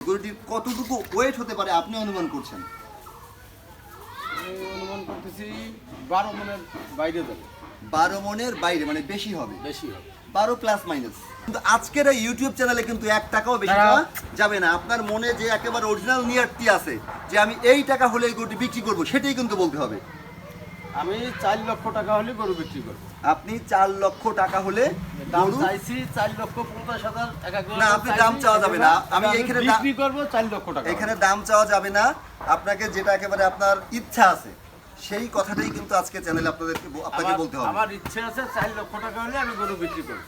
গরুটির কতটুকু ওয়েট হতে পারে আপনি অনুমান করছেন? অনুমান করতেছি বারো মনের বাইরে যাবে। বারো মনের বাইরে মানে বেশি হবে। বেশি হবে। বারো প্লাস মাইনাস কিন্তু আজকের এই ইউটিউব চ্যানেলে কিন্তু এক টাকাও বেশি দাঁড়াও। পাওয়া যাবে না। আপনার মনে যে একেবারে অরিজিনাল নিয়ারটি আছে যে আমি এই টাকা হলে এই গরুটি বিক্রি করব সেটাই কিন্তু বলতে হবে। আমি চার লক্ষ টাকা হলে গরু বিক্রি করব। আপনি চার লক্ষ টাকা হলে দাম চাইছি চার লক্ষ পঞ্চাশ হাজার না, আপনি দাম চাওয়া যাবে না। আমি আমি এখানে বিক্রি করব চার লক্ষ টাকা। এখানে দাম চাওয়া যাবে না। আপনাকে যেটা একেবারে আপনার ইচ্ছা আছে সেই কথাটাই কিন্তু আজকে চ্যানেলে আপনাদেরকে আপনাকে বলতে হবে। আমার ইচ্ছে আছে চার লক্ষ টাকা হলে আমি গরু বিক্রি করব।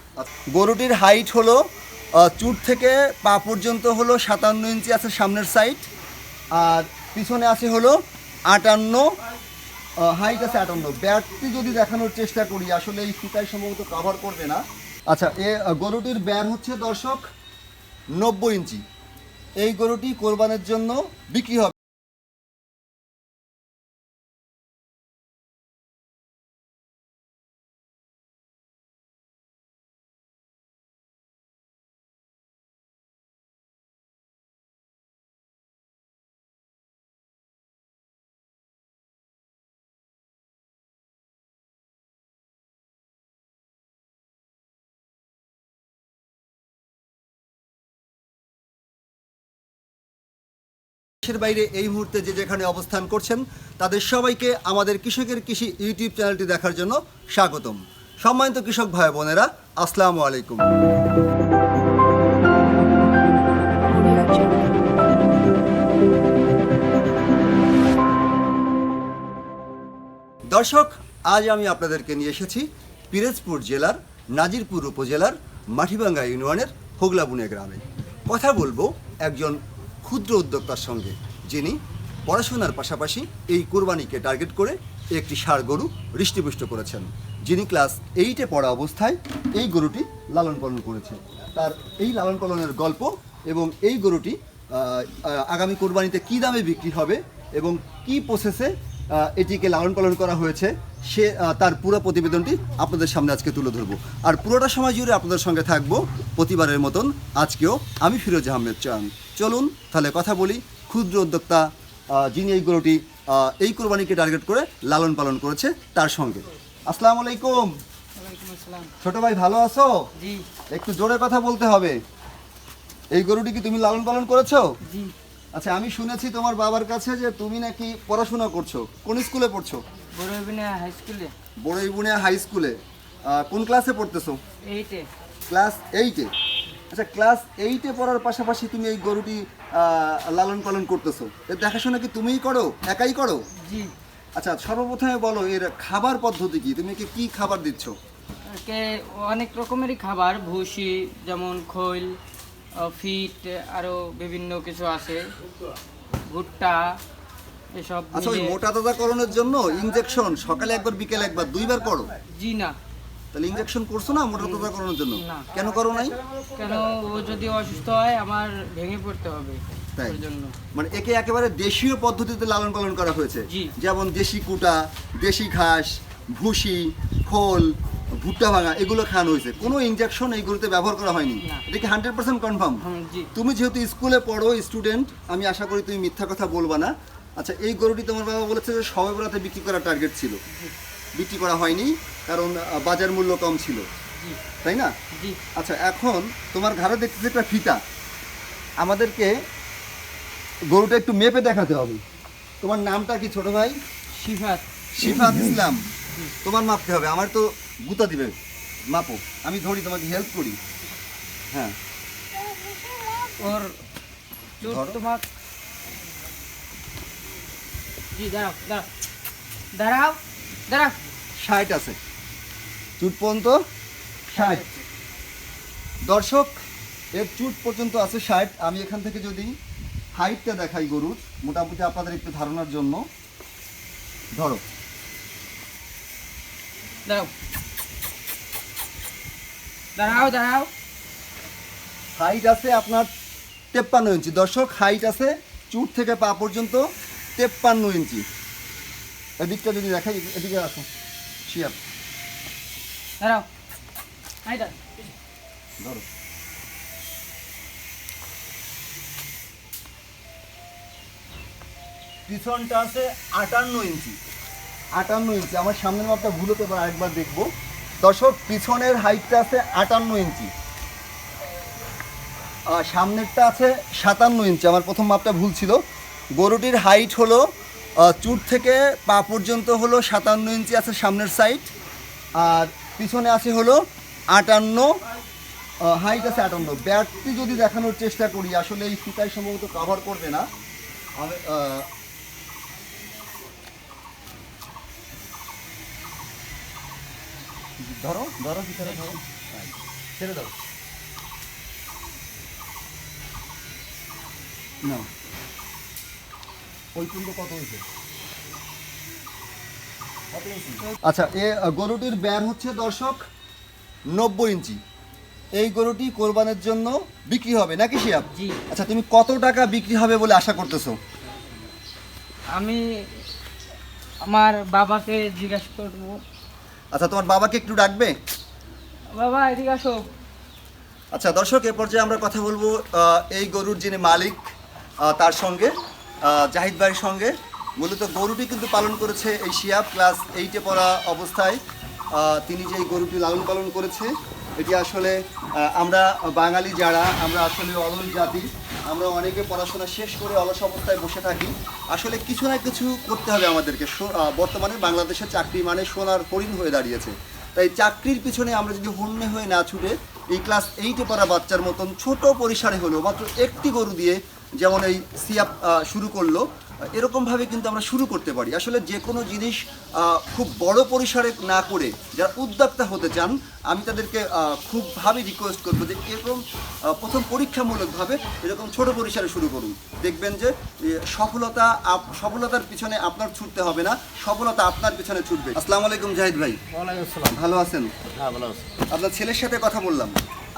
গরুটির হাইট হলো চুট থেকে পা পর্যন্ত হলো সাতান্ন ইঞ্চি আছে সামনের সাইড আর পিছনে আছে হলো আটান্ন হাইট আছে আটান্ন। ব্যাটটি যদি দেখানোর চেষ্টা করি, আসলে এই ফিতায় সম্ভবত কভার করবে না। আচ্ছা এ গরুটির ব্যার হচ্ছে দর্শক নব্বই ইঞ্চি। এই গরুটি কোরবানের জন্য বিক্রি হবে। দেশের বাইরে এই মুহূর্তে যে যেখানে অবস্থান করছেন, তাদের সবাইকে আমাদের কৃষকের কৃষি ইউটিউব চ্যানেলটি দেখার জন্য স্বাগতম। সম্মানিত কৃষক ভাই বোনেরা, আসসালামু আলাইকুম। দর্শক, আজ আমি আপনাদেরকে নিয়ে এসেছি পিরোজপুর জেলার, নাজিরপুর উপজেলার মাটিভাঙ্গা ইউনিয়নের হোগলাবুনিয়া গ্রামে। কথা বলব একজন ক্ষুদ্র উদ্যোক্তার সঙ্গে, যিনি পড়াশোনার পাশাপাশি এই কোরবানিকে টার্গেট করে একটি ষাড় গরু হৃষ্টিপুষ্ট করেছেন। যিনি ক্লাস এইটে পড়া অবস্থায় এই গরুটি লালন পালন করেছে তার এই লালন পালনের গল্প এবং এই গরুটি আগামী কোরবানিতে কী দামে বিক্রি হবে এবং কি প্রসেসে এটিকে লালন পালন করা হয়েছে সে তার পুরো প্রতিবেদনটি আপনাদের সামনে আজকে তুলে ধরবো। আর পুরোটা সময় জুড়ে আপনাদের সঙ্গে থাকব প্রতিবারের মতন। আজকেও আমি ফিরোজ আহমেদ চান চলুন তাহলে কথা বলি ক্ষুদ্র উদ্যোক্তা যিনি এই গরুটি এই কোরবানিকে টার্গেট করে লালন পালন করেছে তার সঙ্গে। আসসালামু আলাইকুম। ছোট ভাই ভালো আছো? একটু জোরে কথা বলতে হবে। এই গরুটি কি তুমি লালন পালন করেছ? আচ্ছা আমি শুনেছি তোমার বাবার কাছে যে তুমি নাকি পড়াশোনা করছ। কোন স্কুলে পড়ছো? বড় অভিনয় হাই স্কুলে বড়ইবুনিয়া হাই স্কুলে কোন ক্লাসে পড়তেছো? এইটে ক্লাস এইটে আচ্ছা ক্লাস এইটে পড়ার পাশাপাশি তুমি এই গরুটি লালন পালন করতেছো। এর দেখাশোনা কি তুমিই করো? একাই করো? জি। আচ্ছা সর্বপ্রথমে বলো এর খাবার পদ্ধতি কি? তুমি কি কি খাবার দিচ্ছ? অনেক রকমেরই খাবার ভুসি যেমন খৈল ফিট আরও বিভিন্ন কিছু আছে। ভুট্টা এসব আচ্ছা ওই মোটা তাজাকরণের জন্য ইনজেকশন সকালে একবার বিকেলে একবার দুইবার করো? জি না। তাহলে ইনজেকশন করছ না মোটা তাজাকরণের জন্য। কেন করো নাই? কেন ও যদি অসুস্থ হয় আমার ভেঙে পড়তে হবে তাই? জন্য। মানে একে একেবারে দেশীয় পদ্ধতিতে লালন পালন করা হয়েছে। যেমন দেশি কুটা দেশি ঘাস ভুসি খোল ভুট্টা ভাঙা এগুলো খাওয়ানো হয়েছে। কোনো ইঞ্জেকশন এই গরুতে ব্যবহার করা হয়নি। এটা কি হান্ড্রেড পার্সেন্ট কনফার্ম তুমি যেহেতু স্কুলে পড়ো স্টুডেন্ট আমি আশা করি তুমি মিথ্যা কথা বলবা না। আচ্ছা এই গরুটি তোমার বাবা বলেছে যে সবে বেলাতে বিক্রি করার টার্গেট ছিল। বিক্রি করা হয়নি কারণ বাজার মূল্য কম ছিল। তাই না? আচ্ছা এখন তোমার ঘরে দেখতেছি একটা ফিতা। আমাদেরকে গরুটা একটু মেপে দেখাতে হবে। তোমার নামটা কি ছোট ভাই? সিফাত শিফাত ইসলাম। তোমার মাপতে হবে আমার তো গুতা দিবে। মাপো আমি ধরি তোমাকে হেল্প করি। হ্যাঁ। ওর। তোমার জি দাঁড়াও দাঁড়াও। দাঁড়াও দাঁড়াও। ষাট আছে। চুট পর্যন্ত ষাট। দর্শক এর চুট পর্যন্ত আছে ষাট। আমি এখান থেকে যদি হাইটটা দেখাই গরুর মোটামুটি আপনাদের একটু ধারণার জন্য। ধরো। দাঁড়াও। দাঁড়াও দাঁড়াও। হাইট আছে আপনার তেপ্পান্ন ইঞ্চি। দর্শক হাইট আছে চুট থেকে পা পর্যন্ত তেপ্পান্ন ইঞ্চি। এদিকটা যদি দেখাই এদিকে আসো শিয়ার দাঁড়াও। ধরো। পিছনটা আছে আটান্ন ইঞ্চি। আটান্ন ইঞ্চি। আমার সামনের মাপটা ভুল হতে পারে একবার দেখব। দর্শক, পিছনের হাইটটা আছে আটান্ন ইঞ্চি। আর সামনেরটা আছে সাতান্ন ইঞ্চি। আমার প্রথম মাপটা ভুল ছিল। গরুটির হাইট হলো চুট থেকে পা পর্যন্ত হলো সাতান্ন ইঞ্চি আছে সামনের সাইড আর পিছনে আছে হলো আটান্ন হাইট আছে আটান্ন। ব্যাটটি যদি দেখানোর চেষ্টা করি, আসলে এই ফিতায় সম্ভবত কভার করবে না। ধরো ধরো ভিতরে ধরো। ছেড়ে দাও। না। ওই কত হয়েছে? আচ্ছা এ গরুটির ব্যার হচ্ছে দর্শক নব্বই ইঞ্চি। এই গরুটি কোরবানের জন্য বিক্রি হবে নাকি শিয়াব আচ্ছা তুমি কত টাকা বিক্রি হবে বলে আশা করতেছো? আমি আমার বাবাকে জিজ্ঞাসা করব। আচ্ছা তোমার বাবাকে একটু ডাকবে? বাবা এদিকে আসো। আচ্ছা দর্শক এ পর্যায়ে আমরা কথা বলব এই গরুর যিনি মালিক তার সঙ্গে জাহিদ ভাইয়ের সঙ্গে। মূলত গরুটি কিন্তু পালন করেছে এই শিয়াব ক্লাস এইটে পড়া অবস্থায়। তিনি যে এই গরুটি লালন পালন করেছে এটি আসলে আমরা বাঙালি যারা আমরা আসলে অলস জাতি আমরা অনেকে পড়াশোনা শেষ করে অলস অবস্থায় বসে থাকি। আসলে কিছু না কিছু করতে হবে আমাদেরকে। বর্তমানে বাংলাদেশের চাকরি মানে সোনার হরিণ হয়ে দাঁড়িয়েছে। তাই চাকরির পিছনে আমরা যদি হন্যে হয়ে না ছুটে এই ক্লাস এইটে পড়া বাচ্চার মতন ছোট পরিসরে হলেও মাত্র একটি গরু দিয়ে যেমন এই সিয়াপ শুরু করল এরকমভাবে কিন্তু আমরা শুরু করতে পারি। আসলে যে কোনো জিনিস আহ, খুব বড় পরিসরে না করে যারা উদ্যোক্তা হতে চান আমি তাদেরকে আহ, খুবভাবে রিকোয়েস্ট করব যে এরকম প্রথম পরীক্ষামূলকভাবে এরকম ছোট পরিসরে শুরু করুন। দেখবেন যে সফলতা সফলতার পিছনে আপনার ছুটতে হবে না সফলতা আপনার পিছনে ছুটবে। আসসালামু আলাইকুম জাহিদ ভাই। আসসালাম। ভালো আছেন? হ্যাঁ আপনার ছেলের সাথে কথা বললাম।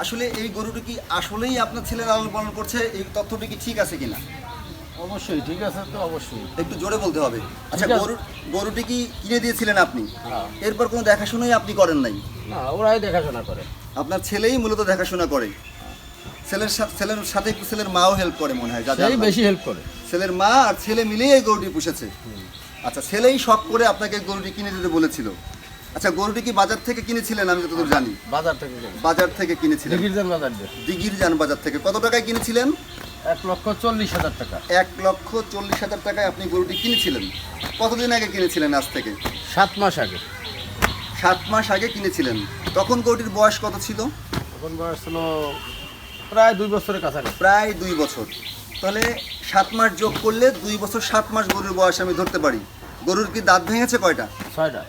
আসলে এই গরুটি কি আসলেই আপনার ছেলে লালন পালন করছে? এই তথ্যটি কি ঠিক আছে কিনা? অবশ্যই ঠিক আছে তো অবশ্যই। একটু জোরে বলতে হবে। আচ্ছা গরু গরুটি কি কিনে দিয়েছিলেন আপনি? এরপর কোনো দেখাশোনাই আপনি করেন নাই? না ওরাই দেখাশোনা করে। আপনার ছেলেই মূলত দেখাশোনা করে। ছেলের ছেলের সাথে ছেলের মাও হেল্প করে মনে হয় যা সেই জানলাম। বেশি হেল্প করে। ছেলের মা আর ছেলে মিলেই এই গরুটি পুষেছে। আচ্ছা ছেলেই শখ করে আপনাকে গরুটি কিনে দিতে বলেছিল। আচ্ছা গরুটি কি বাজার থেকে কিনেছিলেন? আমি যতদূর জানি। বাজার থেকে বাজার থেকে কিনেছিলেন। বাজার দিয়ে। যান বাজার থেকে। কত টাকায় কিনেছিলেন? এক লক্ষ চল্লিশ হাজার টাকা। এক লক্ষ চল্লিশ হাজার টাকায় আপনি গরুটি কিনেছিলেন? কতদিন আগে কিনেছিলেন আজ থেকে? সাত মাস আগে। সাত মাস আগে কিনেছিলেন। তখন গরুটির বয়স কত ছিল? তখন বয়স ছিল প্রায় দুই বছরের কাছাকাছি। প্রায় দুই বছর। তাহলে সাত মাস যোগ করলে দুই বছর সাত মাস গরুর বয়স আমি ধরতে পারি। গরুর কি দাঁত ভেঙেছে কয়টা? ছয়টা।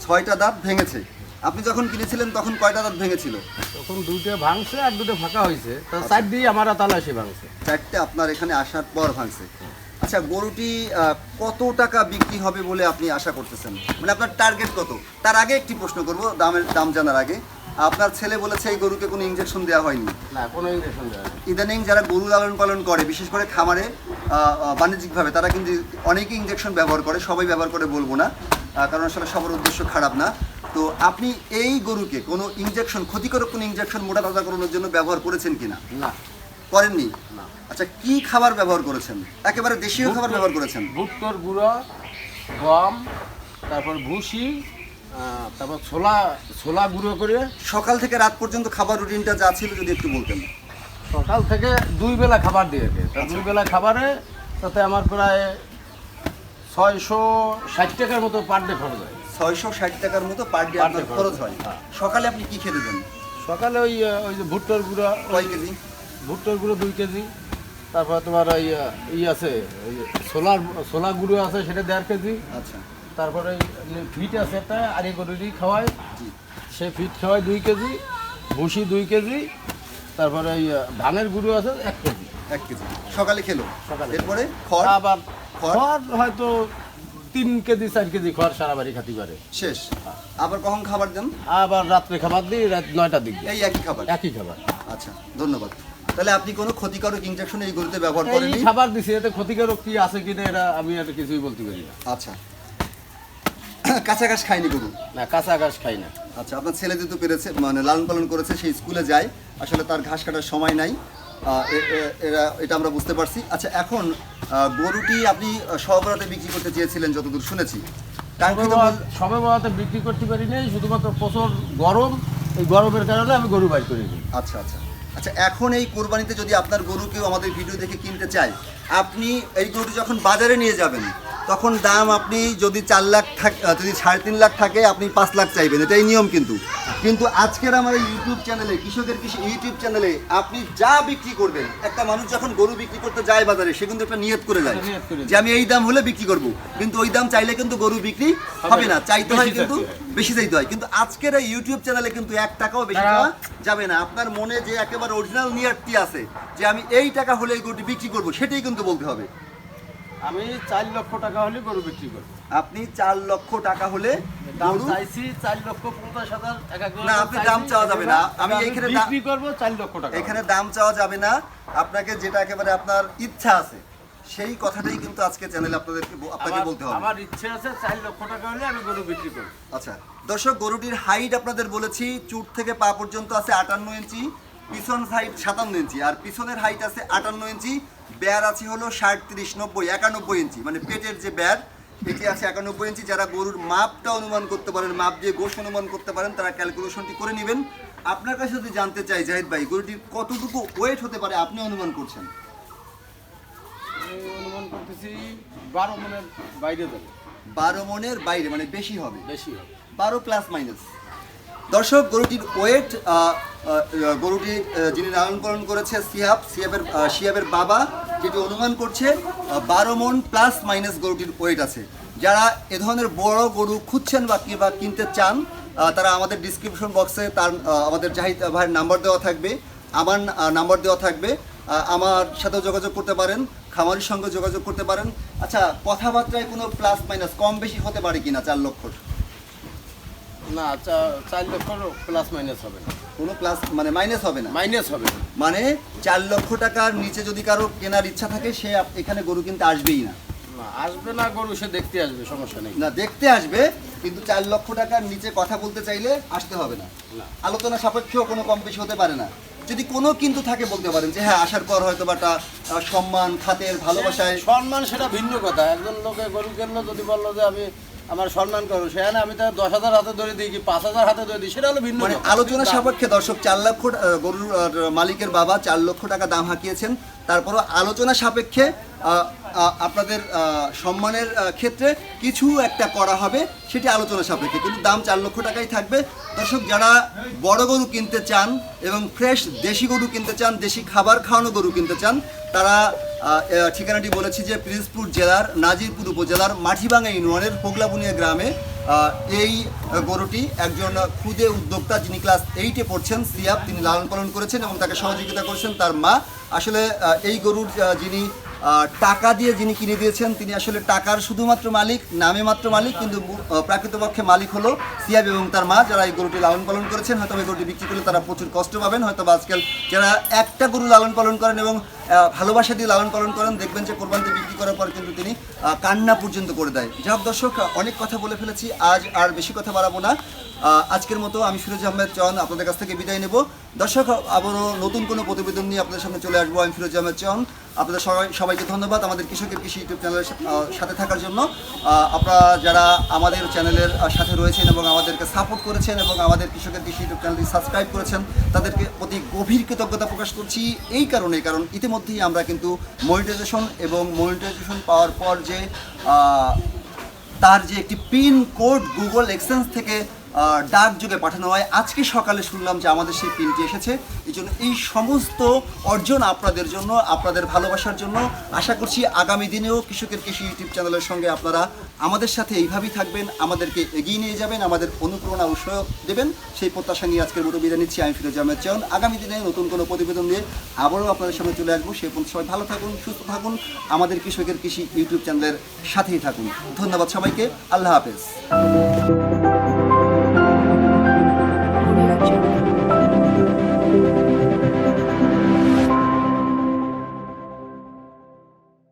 ছয়টা দাঁত ভেঙেছে। আপনি যখন কিনেছিলেন তখন কয়টা দাঁত ভেঙেছিল? তখন দুইটা ভাঙছে আর দুটো ফাঁকা হয়েছে। তো সাইড দিয়ে আমার তালা এসে ভাঙছে। চারটে আপনার এখানে আসার পর ভাঙছে। আচ্ছা গরুটি কত টাকা বিক্রি হবে বলে আপনি আশা করতেছেন? মানে আপনার টার্গেট কত? তার আগে একটি প্রশ্ন করব দামের দাম জানার আগে। আপনার ছেলে বলেছে এই গরুকে কোনো ইঞ্জেকশন দেওয়া হয়নি। না কোনো ইঞ্জেকশন দেওয়া। ইদানিং যারা গরু লালন পালন করে বিশেষ করে খামারে বাণিজ্যিকভাবে তারা কিন্তু অনেকেই ইঞ্জেকশন ব্যবহার করে সবাই ব্যবহার করে বলব না। কারণ আসলে সবার উদ্দেশ্য খারাপ না। তো আপনি এই গরুকে কোনো ইঞ্জেকশন ক্ষতিকারক কোনো ইনজেকশন মোটা তাজা করানোর জন্য ব্যবহার করেছেন কিনা? না। করেননি? না। আচ্ছা কি খাবার ব্যবহার করেছেন? একেবারে দেশীয় খাবার ব্যবহার করেছেন? ভুট্টোর গুঁড়ো গম তারপর ভুসি তারপর ছোলা ছোলা গুঁড়ো করে। সকাল থেকে রাত পর্যন্ত খাবার রুটিনটা যা ছিল যদি একটু বলতেন। সকাল থেকে দুই বেলা খাবার দিয়েছে তা দুই বেলা খাবারে তাতে আমার প্রায় ছয়শো ষাট টাকার মতো পার ডে খরচ হয়। ছয়শো ষাট টাকার মতো পার ডে আপনার খরচ হয়। হ্যাঁ। সকালে আপনি কি খেতে দেন? সকালে ওই ওই যে ভুট্টোর গুঁড়ো কয় কেজি? ভুট্টোর গুঁড়ো দুই কেজি। তারপর তোমার ওই ই আছে ওই ছোলার ছোলা গুঁড়ো আছে সেটা দেড় কেজি। আচ্ছা। তারপরে ফিট আছে একটা আর এই গরুরই খাওয়াই সে ফিট খাওয়াই দুই কেজি ভুসি দুই কেজি তারপরে ওই ধানের গুঁড়ো আছে এক কেজি। এক কেজি। সকালে খেলো। সকালে। এরপরে খড়? আবার? খড় হয়তো তিন কেজি চার কেজি খড় সারা বাড়ি খাতি পারে শেষ। আবার কখন খাবার দেন? আবার রাত্রে খাবার দিই রাত নয়টার দিক। এই একই খাবার? একই খাবার। আচ্ছা ধন্যবাদ। তাহলে আপনি কোনো ক্ষতিকারক ইনজেকশন এই গরুতে ব্যবহার এই খাবার দিছি এতে ক্ষতিকারক কি আছে কিনা এটা আমি আর কিছুই বলতে পারি না। আচ্ছা। কাঁচা ঘাস খায়নি গরু? না কাঁচা ঘাস খাই না। আচ্ছা আপনার ছেলে যেহেতু পেরেছে মানে লালন পালন করেছে সেই স্কুলে যায়। আসলে তার ঘাস কাটার সময় নাই। এরা এটা আমরা বুঝতে পারছি। আচ্ছা এখন গরুটি আপনি সবরাতে বিক্রি করতে চেয়েছিলেন যতদূর শুনেছি। সবে বলাতে বিক্রি করতে পারি নাই শুধুমাত্র প্রচুর গরম। এই গরমের কারণে আমি গরু বাইর করে আচ্ছা আচ্ছা। আচ্ছা এখন এই কোরবানিতে যদি আপনার গরু কেউ আমাদের ভিডিও দেখে কিনতে চায় আপনি এই গরুটি যখন বাজারে নিয়ে যাবেন তখন দাম আপনি যদি চার লাখ থাক যদি সাড়ে তিন লাখ থাকে আপনি পাঁচ লাখ চাইবেন। এটাই নিয়ম কিন্তু। কিন্তু আজকের আমার ইউটিউব চ্যানেলে কৃষকের কৃষি ইউটিউব চ্যানেলে আপনি যা বিক্রি করবেন একটা মানুষ যখন গরু বিক্রি করতে যায় বাজারে সে কিন্তু একটা নিয়ত করে যায়। যে আমি এই দাম হলে বিক্রি করব। কিন্তু ওই দাম চাইলে কিন্তু গরু বিক্রি হবে না। চাইতে হয় কিন্তু বেশি চাইতে হয়। কিন্তু আজকের এই ইউটিউব চ্যানেলে কিন্তু এক টাকাও বেশি দেওয়া যাবে না। আপনার মনে যে একেবারে অরিজিনাল নিয়ারটি আছে যে আমি এই টাকা হলে এই গরুটি বিক্রি করব সেটাই কিন্তু বলতে হবে। আমি চার লক্ষ টাকা হলে গরু বিক্রি করব। আপনি চার লক্ষ টাকা হলে দাম চাইছি চার লক্ষ পঞ্চাশ হাজার না, আপনি দাম চাওয়া যাবে না। আমি দাম- বিক্রি করব চার লক্ষ টাকা। এখানে দাম চাওয়া যাবে না। আপনাকে যেটা একেবারে আপনার ইচ্ছা আছে সেই কথাটাই কিন্তু আজকে চ্যানেলে আপনাদেরকে আপনাকে বলতে হবে। আমার ইচ্ছে আছে চার লক্ষ টাকা হলে আমি গরু বিক্রি করব। আচ্ছা দর্শক গরুটির হাইট আপনাদের বলেছি চুট থেকে পা পর্যন্ত আছে আটান্ন ইঞ্চি পিছন হাইট সাতান্ন ইঞ্চি আর পিছনের হাইট আছে আটান্ন ইঞ্চি ব্যার আছে হলো ষাট তিরিশ নব্বই একানব্বই ইঞ্চি। মানে পেটের যে ব্যার এটি আছে একানব্বই ইঞ্চি। যারা গরুর মাপটা অনুমান করতে পারেন মাপ দিয়ে গোশ অনুমান করতে পারেন তারা ক্যালকুলেশনটি করে নেবেন। আপনার কাছে যদি জানতে চাই জাহিদ ভাই গরুটির কতটুকু ওয়েট হতে পারে আপনি অনুমান করছেন? অনুমান করতেছি বারো মনের বাইরে যাবে। বারো মনের বাইরে মানে বেশি হবে। বেশি হবে। বারো প্লাস মাইনাস দর্শক গরুটির ওয়েট গরুটি যিনি পালন করেছে সিয়াব সিয়াবের আহ, সিয়াবের বাবা যেটি অনুমান করছে বারো মন প্লাস মাইনাস গরুটির ওয়েট আছে। যারা এ ধরনের বড় গরু খুঁজছেন বা কি- বা কিনতে চান তারা আমাদের ডিসক্রিপশন বক্সে তার আমাদের জাহিদ ভাইয়ের নাম্বার দেওয়া থাকবে আমার নাম্বার দেওয়া থাকবে আমার সাথেও যোগাযোগ করতে পারেন খামারির সঙ্গে যোগাযোগ করতে পারেন। আচ্ছা কথাবার্তায় কোনো প্লাস মাইনাস কম বেশি হতে পারে কিনা চার লক্ষর না চা- চার লক্ষ প্লাস মাইনাস হবে না। কোনো প্লাস মানে মাইনাস হবে না? মাইনাস হবে না। মানে চার লক্ষ টাকার নিচে যদি কারও কেনার ইচ্ছা থাকে সে এখানে গরু কিনতে আসবেই না। আসবে না গরু সে দেখতে আসবে সমস্যা নেই। না দেখতে আসবে কিন্তু চার লক্ষ টাকার নিচে কথা বলতে চাইলে আসতে হবে না। আলোচনা সাপেক্ষেও কোনো কম বেশি হতে পারে না। যদি কোনো কিন্তু থাকে বলতে পারেন যে হ্যাঁ আসার পর হয়তো বা একটা সম্মান খাতের ভালোবাসায় সম্মান সেটা ভিন্ন কথা। একজন লোকে গরু কিনলো যদি বলল যে আমি আমার সম্মান করো সেখানে আমি তো দশ হাজার হাতে ধরে দিই কি পাঁচ হাজার হাতে ধরে দিই সেটা হলো ভিন্ন মানে আলোচনা সাপেক্ষে দর্শক চার লক্ষ গরুর মালিকের বাবা চার লক্ষ টাকা দাম হাঁকিয়েছেন তারপরও আলোচনা সাপেক্ষে আপনাদের সম্মানের ক্ষেত্রে কিছু একটা করা হবে, সেটি আলোচনা সাপেক্ষে। কিন্তু দাম চার লক্ষ টাকাই থাকবে। দর্শক, যারা বড় গরু কিনতে চান এবং ফ্রেশ দেশি গরু কিনতে চান, দেশি খাবার খাওয়ানো গরু কিনতে চান, তারা ঠিকানাটি বলেছি যে পিরিজপুর জেলার, নাজিরপুর উপজেলার মাটিভাঙ্গা ইউনিয়নের হোগলাবুনিয়া গ্রামে এই গরুটি একজন খুদে উদ্যোক্তা যিনি ক্লাস এইটে পড়ছেন, সিয়াব, তিনি লালন পালন করেছেন এবং তাকে সহযোগিতা করেছেন তার মা। আসলে এই গরুর যিনি টাকা দিয়ে যিনি কিনে দিয়েছেন, তিনি আসলে টাকার শুধুমাত্র মালিক, নামে মাত্র মালিক, কিন্তু প্রাকৃতপক্ষে মালিক হলো সিয়াব এবং তার মা, যারা এই গরুটি লালন পালন করেছেন। হয়তো এই গরুটি বিক্রি করলে তারা প্রচুর কষ্ট পাবেন। হয়তো আজকাল যারা একটা গরু লালন পালন করেন এবং ভালোবাসা দিয়ে লালন পালন করেন, দেখবেন যে কোরবানিতে বিক্রি করার পর কিন্তু তিনি কান্না পর্যন্ত করে দেয়। যাই হোক দর্শক অনেক কথা বলে ফেলেছি, আজ আর বেশি কথা বাড়াবো না। আজকের মতো আমি ফিরোজ আহমেদ চন আপনাদের কাছ থেকে বিদায় নেব। দর্শক আবারও নতুন কোনো প্রতিবেদন নিয়ে আপনাদের সামনে চলে আসব। আমি ফিরোজ আহমেদ চন আপনাদের সবাই, সবাইকে ধন্যবাদ আমাদের কৃষকের কৃষি ইউটিউব চ্যানেলের সাথে থাকার জন্য। আপনারা যারা আমাদের চ্যানেলের সাথে রয়েছেন এবং আমাদেরকে সাপোর্ট করেছেন এবং আমাদের কৃষকের কৃষি ইউটিউব চ্যানেলটি সাবস্ক্রাইব করেছেন, তাদেরকে প্রতি গভীর কৃতজ্ঞতা প্রকাশ করছি। এই কারণে, কারণ ইতিমধ্যেই আমরা কিন্তু মনিটাইজেশন এবং মনিটাইজেশন পাওয়ার পর যে তার যে একটি পিন কোড গুগল এক্সচেঞ্জ থেকে ডাক যুগে পাঠানো হয়। আজকে সকালে শুনলাম যে আমাদের সেই পিনটি এসেছে। এই জন্য এই সমস্ত অর্জন আপনাদের জন্য, আপনাদের ভালোবাসার জন্য আশা করছি আগামী দিনেও কৃষকের কৃষি ইউটিউব চ্যানেলের সঙ্গে আপনারা আমাদের সাথে এইভাবেই থাকবেন, আমাদেরকে এগিয়ে নিয়ে যাবেন, আমাদের অনুপ্রেরণা উৎসাহ দেবেন। সেই প্রত্যাশা নিয়ে আজকের মতো বিদায় নিচ্ছি। আমি ফিরোজ আহমেদ চান আগামী দিনে নতুন কোনো প্রতিবেদন নিয়ে আবারও আপনাদের সামনে চলে আসব। সেই পর্যন্ত সবাই ভালো থাকুন, সুস্থ থাকুন, আমাদের কৃষকের কৃষি ইউটিউব চ্যানেলের সাথেই থাকুন। ধন্যবাদ সবাইকে। আল্লাহ হাফেজ।